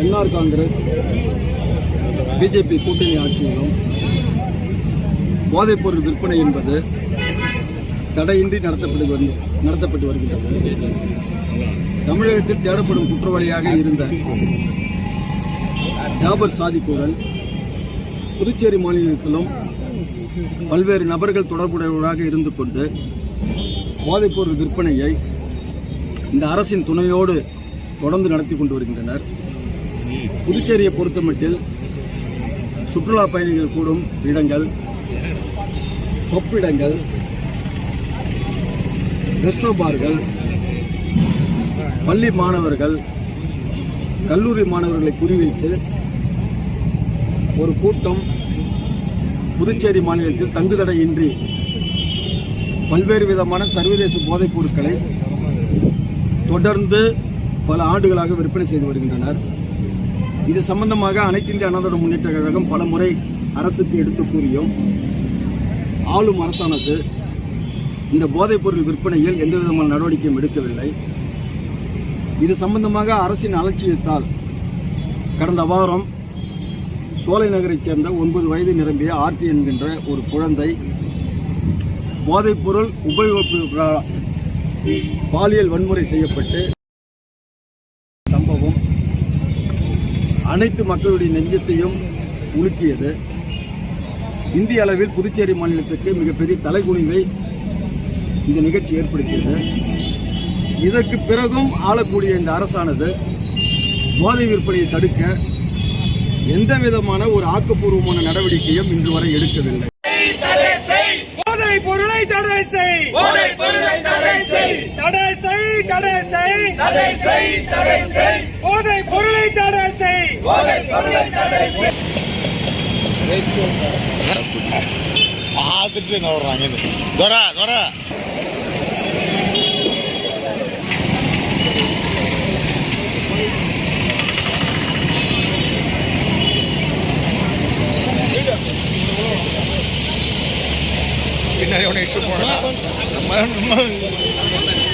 NR Congress BJP கூட்டணி ஆட்சியிலும் போதைப்பொருள் விற்பனை என்பது தடையின்றி நடத்தப்பட்டு வரு நடத்தப்பட்டு வருகின்றது. தமிழகத்தில் தேடப்படும் குற்றவாளியாக இருந்த ஜாபர் சாதிக்குடன் புதுச்சேரி மாநிலத்திலும் பல்வேறு நபர்கள் தொடர்புடையவராக இருந்து கொண்டு போதைப்பொருள் விற்பனையை இந்த அரசின் துணையோடு தொடர்ந்து நடத்தி கொண்டு வருகின்றனர். புதுச்சேரியை பொறுத்தமட்டில் சுற்றுலா பயணிகள் கூடும் இடங்கள் பப்பிடங்கள் ரெஸ்டோ பார்கள் பள்ளி மாணவர்கள் கல்லூரி மாணவர்களை குறிவைத்து ஒரு கூட்டம் புதுச்சேரி மாநிலத்தில் தங்குதடையின்றி பல்வேறு விதமான சர்வதேச போதைப் பொருட்களை தொடர்ந்து பல ஆண்டுகளாக விற்பனை செய்து வருகின்றனர். இது சம்பந்தமாக அனைத்து இந்திய அண்ணா முன்னேற்ற கழகம் பல முறை அரசுக்கு எடுத்து கூறியும் ஆளும் அரசானது இந்த போதைப் பொருள் விற்பனையில் எந்த விதமான நடவடிக்கையும் எடுக்கவில்லை. இது சம்பந்தமாக அரசின் அலட்சியத்தால் கடந்த வாரம் சோலை நகரைச் சேர்ந்த ஒன்பது வயது நிரம்பிய ஆர்த்தி என்கின்ற ஒரு குழந்தை போதைப்பொருள் உபயோகிப்பு பாலியல் வன்முறை செய்யப்பட்டு சம்பவம் அனைத்து மக்களுடைய நெஞ்சத்தையும் உலுக்கியது. இந்திய அளவில் புதுச்சேரி மாநிலத்துக்கு மிகப்பெரிய தலைகுனிவை இந்த நிகழ்ச்சி ஏற்படுத்தியது. இதற்கு பிறகும் ஆளக்கூடிய இந்த அரசானது போதை விற்பனையை தடுக்க எந்த விதமான ஒரு ஆக்கப்பூர்வமான நடவடிக்கையும் இன்று வரை எடுக்கவில்லை. தடை செய் போதை பொருளை தடை செய் தடை செய் தடை செய் தடை செய் தடை செய் போதை பொருளை தடை செய் போதை பொருளை தடை செய் பார்த்துட்டு என்ன வர்றாங்க துரா துரா. 没有那什么，怎么？